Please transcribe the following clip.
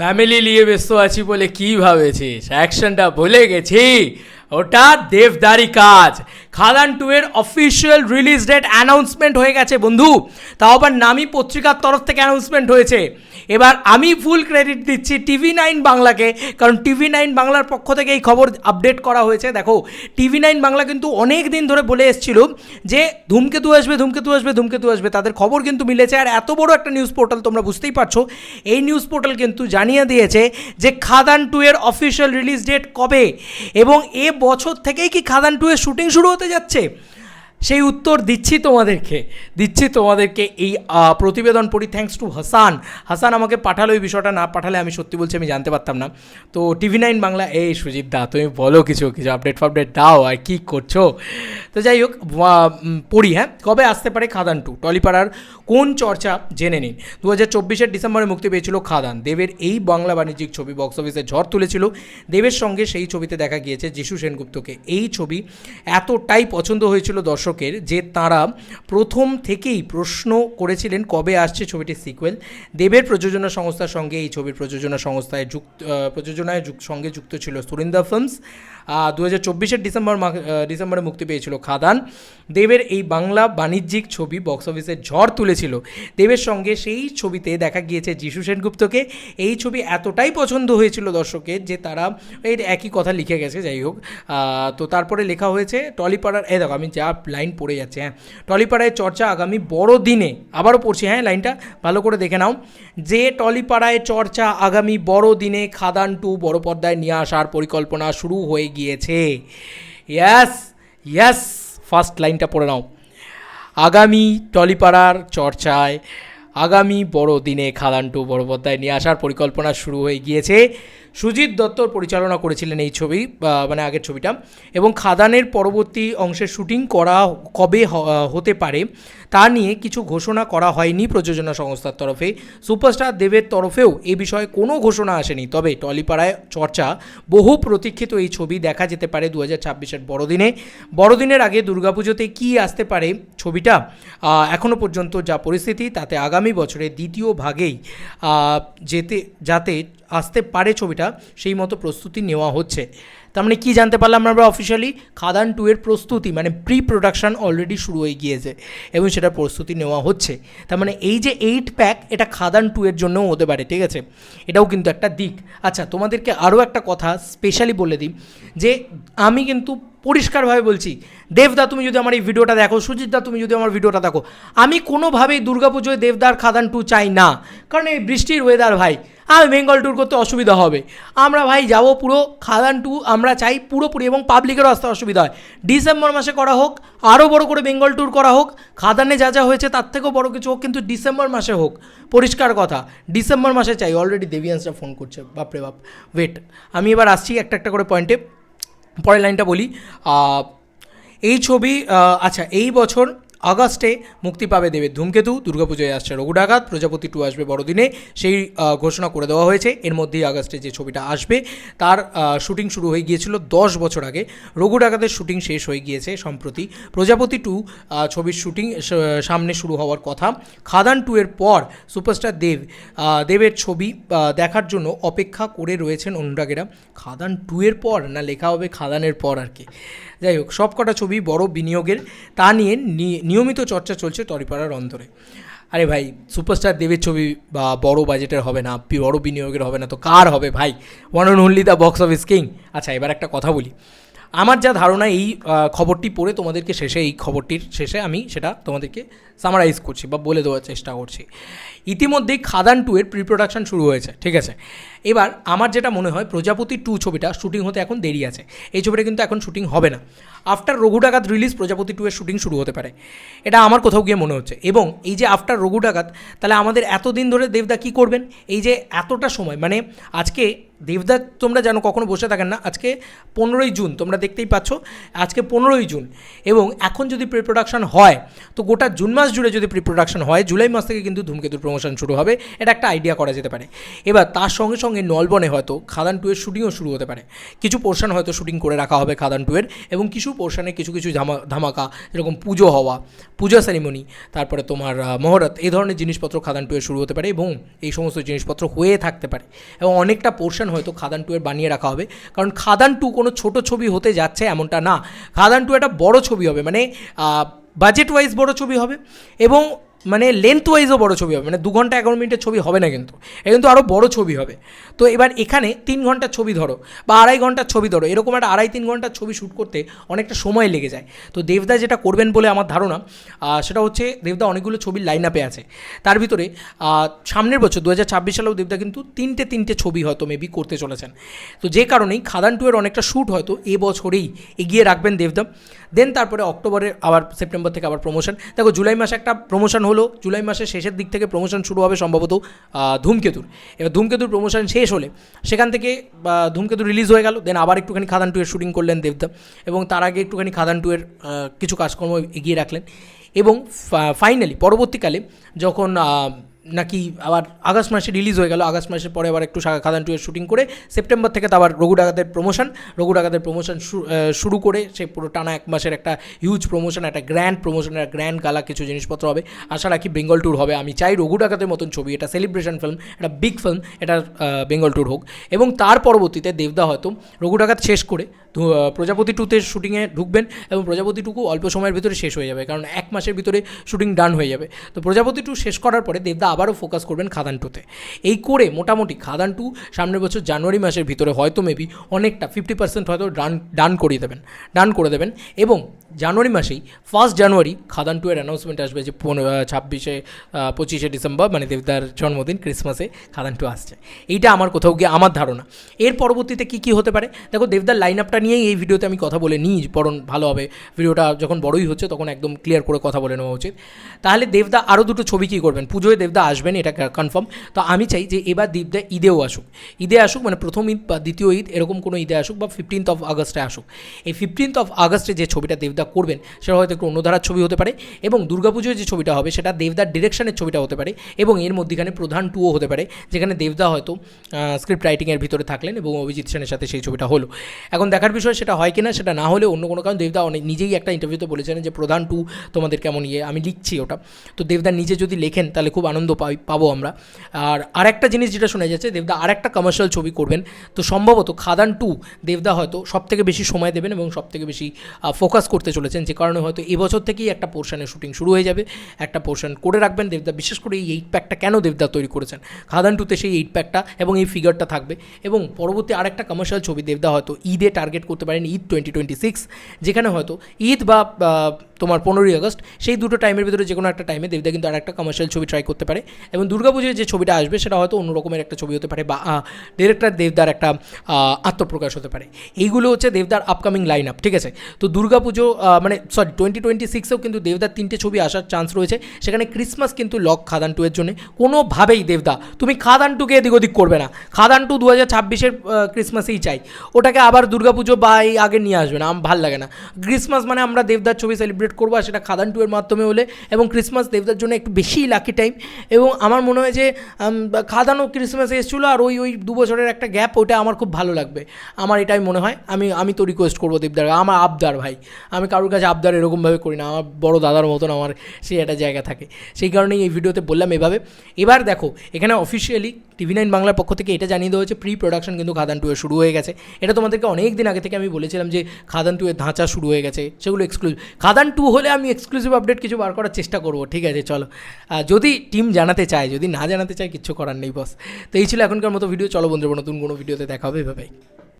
Family নিয়ে ব্যস্ত আছি বলে কী ভাবেছিস? অ্যাকশনটা ভুলে গেছি। ওটা দেবদারি কাজ। খাদান টু এর অফিসিয়াল রিলিজ ডেট অ্যানাউন্সমেন্ট হয়ে গেছে বন্ধু। তাও আবার নামি পত্রিকার তরফ থেকে অ্যানাউন্সমেন্ট হয়েছে। এবার আমি ফুল ক্রেডিট দিচ্ছি টিভি নাইন বাংলাকে, কারণ টিভি নাইন বাংলার পক্ষ থেকে এই খবর আপডেট করা হয়েছে। দেখো টিভি নাইন বাংলা কিন্তু অনেক দিন ধরে বলে এসেছিল যে ধূমকেতু আসবে ধূমকেতু আসবে ধূমকেতু আসবে। তাদের খবর কিন্তু মিলেছে, আর এত বড় একটা নিউজ পোর্টাল তোমরা বুঝতেই পারছ, এই নিউজ পোর্টাল কিন্তু জানিয়ে দিয়েছে যে খাদান টু এর অফিসিয়াল রিলিজ ডেট কবে? এবং এ বছর থেকেই কি খাদান টু এর শুটিং শুরু হতে যাচ্ছে? সেই উত্তর দিচ্ছি তোমাদেরকে দিচ্ছি তোমাদেরকে এই প্রতিবেদন পড়ি। Thanks to Hasan. হাসান আমাকে পাঠালো, এই বিষয়টা না পাঠালে আমি সত্যি বলছি, আমি জানতে পারতাম না। তো টিভি নাইন বাংলা, এই সুজিত দা, তুমি বলো কিছু কিছু আপডেট ফাপডেট দাও, আর কী করছ? তো যাই হোক পড়ি হ্যাঁ? কবে আসতে পারে খাদান টু টলিপাড়ার কোন চর্চা জেনে নিন। দু হাজার চব্বিশের ডিসেম্বরে মুক্তি পেয়েছিল খাদান। দেবের এই বাংলা বাণিজ্যিক ছবি বক্স অফিসে ঝড় তুলেছিল। দেবের সঙ্গে সেই ছবিতে দেখা গিয়েছে যিশু সেনগুপ্তকে। এই ছবি এতটাই পছন্দ হয়েছিল দর্শকের যে তারা প্রথম থেকেই প্রশ্ন করেছিলেন কবে আসছে ছবিটির সিকুয়েল দেবের প্রযোজনা সংস্থার সঙ্গে এই ছবির প্রযোজনা সংস্থায় যুক্ত প্রযোজনায় সঙ্গে যুক্ত ছিল সুরিন্দা ফিল্মস দু হাজার চব্বিশের ডিসেম্বর ডিসেম্বরে মুক্তি পেয়েছিল খাদান। দেবের এই বাংলা বাণিজ্যিক ছবি বক্স অফিসে ঝড় তুলেছিল। দেবের সঙ্গে সেই ছবিতে দেখা গিয়েছে যিশু সেনগুপ্তকে। এই ছবি এতটাই পছন্দ হয়েছিল দর্শকের যে তারা এর একই কথা লিখে গেছে, যাই হোক। তো তারপরে লেখা হয়েছে, টলিপাড়ার এ দেখো আমি যা লাইন পড়ে যাচ্ছে হ্যাঁ। টলিপাড়ায় চর্চা আগামী বড় দিনে, আবারও পড়ছি হ্যাঁ লাইনটা, ভালো করে দেখে নাও। যে টলিপাড়ায় চর্চা আগামী বড় দিনে খাদান টু বড় পর্দায় নিয়ে আসার পরিকল্পনা শুরু হয়ে গিয়েছে। ইয়াস ইয়াস ফার্স্ট লাইনটা পড়ে নাও। আগামী টলিপাড়ার চর্চায় আগামী বড় দিনে খাদান বড়পদ্মায় বড় নিয়ে আসার পরিকল্পনা শুরু হয়ে গিয়েছে। সুজিত দত্তর পরিচালনা করেছিলেন এই ছবি মানে আগের ছবিটা। এবং খাদানের পরবর্তী অংশের শুটিং করা, কবে হতে পারে তা নিয়ে কিছু ঘোষণা করা হয়নি প্রযোজনা সংস্থার তরফে। সুপারস্টার দেবের তরফেও এ বিষয়ে কোনো ঘোষণা আসেনি। তবে টলিপাড়ায় চর্চা, বহু প্রতীক্ষিত এই ছবি দেখা যেতে পারে দু হাজার ছাব্বিশের বড়দিনে। বড়দিনের আগে দুর্গাপুজোতে কি আসতে পারে ছবিটা এখনও পর্যন্ত যা পরিস্থিতি, তাতে আগামী বছরের দ্বিতীয় ভাগেই যেতে, যাতে আসতে পারে ছবিটা, সেই মতো প্রস্তুতি নেওয়া হচ্ছে। তার মানে কী জানতে পারলাম আমরা অফিসিয়ালি খাদান টু এর প্রস্তুতি মানে প্রি প্রোডাকশান অলরেডি শুরু হয়ে গিয়েছে এবং সেটার প্রস্তুতি নেওয়া হচ্ছে। তার মানে এই যে এইট প্যাক এটা খাদান টু এর জন্যও হতে পারে, ঠিক আছে? এটাও কিন্তু একটা দিক। আচ্ছা তোমাদেরকে আরও একটা কথা স্পেশালি বলে দিই, যে আমি কিন্তু পরিষ্কারভাবে বলছি, দেবদা, তুমি যদি আমার এই ভিডিওটা দেখো, সুজিতদা, তুমি যদি আমার ভিডিওটা দেখো, আমি কোনোভাবেই দুর্গাপুজোয় দেবদার খাদান টু চাই না। কারণ এই বৃষ্টির ওয়েদার ভাই, আমি বেঙ্গল ট্যুর করতে অসুবিধা হবে। আমরা ভাই যাব পুরো খাদান টু, আমরা চাই পুরোপুরি এবং পাবলিকেরও আসতে অসুবিধা হয়। ডিসেম্বর মাসে করা হোক, আরও বড় করে বেঙ্গল ট্যুর করা হোক, খাদানে যা যা হয়েছে তার থেকেও বড় কিছু হোক, কিন্তু ডিসেম্বর মাসে হোক, পরিষ্কার কথা, ডিসেম্বর মাসে চাই। অলরেডি দেবিয়ান্সরা ফোন করছে, বাপরে বাপ ওয়েট আমি এবার আসছি একটা একটা করে পয়েন্টে পরের লাইনটা বলি এই ছবি আচ্ছা এই বছর আগস্টে মুক্তি পাবে দেবের ধূমকেতু দুর্গাপুজোয় আসছে রঘু ডাকাত প্রজাপতি টু আসবে বড়দিনে, সেই ঘোষণা করে দেওয়া হয়েছে। এর মধ্যেই আগস্টে যে ছবিটা আসবে, তার শুটিং শুরু হয়ে গিয়েছিল দশ বছর আগে। রঘু ডাকাতের শুটিং শেষ হয়ে গিয়েছে সম্প্রতি। প্রজাপতি টু ছবির শুটিং সামনে শুরু হওয়ার কথা। খাদান টু এর পর সুপারস্টার দেব দেবের ছবি দেখার জন্য অপেক্ষা করে রয়েছেন অনুরাগেরা। খাদান টু এর পর না, লেখা হবে খাদানের পর আর কি। যাই হোক সব কটা ছবি বড় বিনিয়োগের, তা নিয়ে নিয়মিত চর্চা চলছে টরিপাড়ার অন্তরে। আরে ভাই সুপারস্টার দেবের ছবি বা বড় বাজেটের হবে না, বড় বিনিয়োগের হবে না, তো কার হবে ভাই? One and only the box office king আচ্ছা এবার একটা কথা বলি। আমার যা ধারণা এই খবরটি পড়ে তোমাদেরকে শেষে, এই খবরটির শেষে আমি সেটা তোমাদেরকে সামারাইজ করছি বা বলে দেওয়ার চেষ্টা করছি। ইতিমধ্যেই খাদান টু এর প্রি প্রোডাকশন শুরু হয়েছে, ঠিক আছে? এবার আমার যেটা মনে হয়, প্রজাপতি টু ছবিটা শুটিং হতে এখন দেরি আছে। এই ছবিটা কিন্তু এখন শুটিং হবে না। After Raghu Dakat release Projapati two এর শুটিং শুরু হতে পারে। এটা আমার কোথাও গিয়ে মনে হচ্ছে। এবং এই যে আফটার রঘু ডাকাত, তাহলে আমাদের এতদিন ধরে দেবদা কী করবেন? এই যে এতটা সময় মানে আজকে দেবদার তোমরা জানো কখনো বসে থাকেন না। আজকে পনেরোই জুন, তোমরা দেখতেই পাচ্ছ। আজকে পনেরোই জুন এবং এখন যদি প্রি প্রোডাকশন হয়, তো গোটা জুন মাস জুড়ে যদি প্রি প্রোডাকশন হয়, জুলাই মাস থেকে কিন্তু ধূমকেতুর প্রমোশন শুরু হবে। এটা একটা আইডিয়া করা যেতে পারে। এবার তার সঙ্গে সঙ্গে নলবনে হয়তো খাদান টু এর শুটিংও শুরু হতে পারে। কিছু পোর্শন হয়তো শুটিং করে রাখা হবে খাদান টু এর এবং কিছু পোর্শনে কিছু কিছু ধামা, ধামাকা, যেরকম পুজো হওয়া, পূজা সেরিমনি তারপরে তোমার মহরত, এই ধরনের জিনিসপত্র খাদান টু এর শুরু হতে পারে এবং এই সমস্ত জিনিসপত্র হয়ে থাকতে পারে। এবং অনেকটা পোর্শন হয়তো খাদান টু এর বানিয়ে রাখা হবে। কারণ খাদান টু কোনো ছোট ছবি হতে যাচ্ছে এমনটা না। খাদান টু একটা বড় ছবি হবে মানে বাজেট ওয়াইজ বড় ছবি হবে। এবং মানে লেন্থ ওয়াইজও বড় ছবি হবে মানে দু ঘণ্টা এগারো মিনিটের ছবি হবে না কিন্তু এটা কিন্তু আরও বড় ছবি হবে। তো এবার এখানে তিন ঘণ্টার ছবি ধরো, বা আড়াই ঘণ্টার ছবি ধরো, এরকম একটা আড়াই তিন ঘণ্টার ছবি শ্যুট করতে অনেকটা সময় লেগে যায়। তো দেবদা যেটা করবেন বলে আমার ধারণা সেটা হচ্ছে দেবদা অনেকগুলো ছবির লাইন আপে আছে। তার ভিতরে সামনের বছর দু হাজার ছাব্বিশ সালেও দেবদা কিন্তু তিনটে তিনটে ছবি হয়তো মেবি করতে চলেছেন। তো যে কারণেই খাদান টু এর অনেকটা শ্যুট হয়তো এ বছরেই এগিয়ে রাখবেন দেবদা। দেন তারপরে অক্টোবরে আবার সেপ্টেম্বর থেকে আবার প্রমোশন দেখো জুলাই মাসে একটা প্রমোশন হলো জুলাই মাসের শেষের দিক থেকে প্রমোশন শুরু হবে সম্ভবত ধূমকেতুর। এবার ধূমকেতুর প্রমোশন শেষ হলে সেখান থেকে ধূমকেতু রিলিজ হয়ে গেল দেন আবার একটুখানি খাদান টুয়ের শুটিং করলেন দেবদা এবং তার আগে একটুখানি খাদান টুয়ের কিছু কাজকর্ম এগিয়ে রাখলেন এবং ফাইনালি পরবর্তীকালে যখন নাকি আবার আগস্ট মাসে রিলিজ হয়ে গেল। আগস্ট মাসের পরে আবার একটু খাদান টু এর শুটিং করে সেপ্টেম্বর থেকে তো আবার রঘু ডাকাতের প্রমোশন রঘু ডাকাতের প্রমোশন শুরু করে সে পুরো টানা এক মাসের একটা হিউজ প্রমোশন একটা গ্র্যান্ড প্রমোশন একটা গ্র্যান্ড গালা কিছু জিনিসপত্র হবে। আশা রাখি বেঙ্গল ট্যুর হবে। আমি চাই রঘু ডাকাতের মতন ছবি, এটা সেলিব্রেশন ফিল্ম একটা বিগ ফিল্ম এটা বেঙ্গল ট্যুর হোক। এবং তার পরবর্তীতে দেবদা হয়তো রঘু ডাকাত শেষ করে প্রজাপতি টুতে শুটিংয়ে ঢুকবেন এবং প্রজাপতি টুকু অল্প সময়ের ভিতরে শেষ হয়ে যাবে। কারণ এক মাসের ভিতরে শুটিং ডান হয়ে যাবে। তো, প্রজাপতি টু শেষ করার পরে দেবদা আবারও ফোকাস করবেন খাদান টুতে এই করে মোটামুটি খাদান টু সামনের বছর জানুয়ারি মাসের ভিতরে হয়তো মেবি অনেকটা ফিফটি পার্সেন্ট হয়তো ডান ডান করিয়ে দেবেন ডান করে দেবেন। এবং জানুয়ারি মাসেই ফার্স্ট জানুয়ারি খাদান টু এর অ্যানাউন্সমেন্ট আসবে যে পনেরো ছাব্বিশে পঁচিশে ডিসেম্বর মানে দেবদার জন্মদিন ক্রিসমাসে খাদান টু আসছে। এইটা আমার কোথাও গিয়ে আমার ধারণা। এর পরবর্তীতে কী কী হতে পারে? দেখো, দেবদার লাইন আপটা নিয়েই এই ভিডিওতে আমি কথা বলে নিই, বরং ভালো হবে। ভিডিওটা যখন বড়ই হচ্ছে, তখন একদম ক্লিয়ার করে কথা বলে নেওয়া উচিত। তাহলে দেবদা আরও দুটো ছবি কী করবেন? পুজোয় দেবদা আসবেন, এটা কনফার্ম তো আমি চাই যে এবার দেবদা ঈদেও আসুক। ঈদে আসুক মানে প্রথম ঈদ বা দ্বিতীয় ঈদ, এরকম কোনো ঈদে আসুক বা ফিফটিন্থ অফ আগস্টে আসুক। এই ফিফটিন্থ অফ আগস্টে যে ছবিটা দেবদা করবেন, সেটা হয়তো একটু অন্যধারার ছবি হতে পারে এবং দুর্গাপুজোয় যে ছবিটা হবে, সেটা দেবদার ডিরেকশনের ছবিটা হতে পারে এবং এর মধ্যেখানে প্রধান টুও হতে পারে, যেখানে দেবদা হয়তো স্ক্রিপ্ট রাইটিংয়ের ভিতরে থাকলেন এবং অভিজিৎ সেনের সাথে সেই ছবিটা হলো। এখন দেখার বিষয়, সেটা হয় কিনা, সেটা না হলে অন্য কোনো কারণ, দেবদা অনেক নিজেই একটা ইন্টারভিউতে বলেছিলেন যে, প্রধান টু তোমাদের কেমন ইয়ে? আমি লিখছি ওটা। তো দেবদা নিজে যদি লেখেন, তাহলে খুব আনন্দ পাই, পাবো আমরা। আর আরেকটা জিনিস যেটা শোনা যাচ্ছে, দেবদা আরেকটা কমার্শিয়াল ছবি করবেন। তো সম্ভবত খাদান টু দেবদা হয়তো সব থেকে বেশি সময় দেবেন এবং সব থেকে বেশি ফোকাস করতে চলেছেন। যে কারণে হয়তো এবছর থেকেই একটা পোর্শনের শুটিং শুরু হয়ে যাবে। একটা পোর্শন করে রাখবেন দেবদা। বিশেষ করে এই এইট প্যাকটা কেন দেবদা তৈরি করেছেন? খাদান টুতে সেই এইট প্যাকটা এবং এই ফিগারটা থাকবে। এবং পরবর্তী আরেকটা কমার্শিয়াল ছবি দেবদা হয়তো ঈদে টার্গেট করতে পারেন ঈদ টোয়েন্টি টোয়েন্টি সিক্স যেখানে হয়তো ঈদ বা তোমার পনেরোই আগস্ট, সেই দুটো টাইমের ভিতরে যে কোনো একটা টাইমে দেবদা কিন্তু আর একটা কমার্শিয়াল ছবি ট্রাই করতে পারে। এবং দুর্গাপুজোয় যে ছবিটা আসবে, সেটা হয়তো অন্য রকমের একটা ছবি হতে পারে বা ডিরেক্টর দেবদার একটা আত্মপ্রকাশ হতে পারে। এইগুলো হচ্ছে দেবদার আপকামিং লাইন আপ ঠিক আছে? তো দুর্গাপুজো মানে সরি টোয়েন্টি টোয়েন্টি সিক্সেও কিন্তু দেবদার তিনটে ছবি আসার চান্স রয়েছে। সেখানে ক্রিসমাস কিন্তু লক খাদান টু এর জন্য। কোনোভাবেই দেবদা, তুমি খাদান টুকে এদিক ওদিক করবে না। খাদান টু দু হাজার ছাব্বিশের ক্রিসমাসেই চাই। ওটাকে আবার দুর্গাপুজো বা এই আগে নিয়ে আসবে না আমার ভালো লাগে না। ক্রিসমাস মানে আমরা দেবদার ছবি সেলিব্রেট করব আর সেটা খাদান টু এর মাধ্যমে হলে এবং ক্রিসমাস দেবদার জন্য একটু বেশিই লাকি টাইম এবং আমার মনে হয় যে খাদানও ক্রিসমাস এসেছিল আর ওই ওই দু বছরের একটা গ্যাপ ওটা আমার খুব ভালো লাগবে। আমার এটাই মনে হয়। আমি আমি তো রিকোয়েস্ট করব দেবদার, আমার আবদার ভাই। আমি কারোর কাছে আবদার এরকমভাবে করি না। আমার বড় দাদার মতন আমার সেই একটা জায়গা থাকে। সেই কারণেই এই ভিডিওতে বললাম এভাবে। এবার দেখো, এখানে অফিসিয়ালি টিভি নাইন বাংলার পক্ষ থেকে এটা জানিয়ে দেওয়া হয়েছে প্রি প্রোডাকশন কিন্তু খাদান টুয়ে শুরু হয়ে গেছে। এটা তোমাদেরকে অনেক দিন আগে থেকে আমি বলেছিলাম যে, খাদান টু এর ধাঁচা শুরু হয়ে গেছে। সেগুলো এক্সক্লুসিভ খাদান টু হলে আমি এক্সক্লুসিভ আপডেট কিছু বার করার চেষ্টা করব। ঠিক আছে, চলো। যদি টিম জানাতে চায়, যদি না জানাতে চায়, কিচ্ছু করার নেই বস তো এই ছিল এখনকার মতো ভিডিও চলো বন্ধুরা, নতুন কোনো ভিডিওতে দেখা হবে। এভাবেই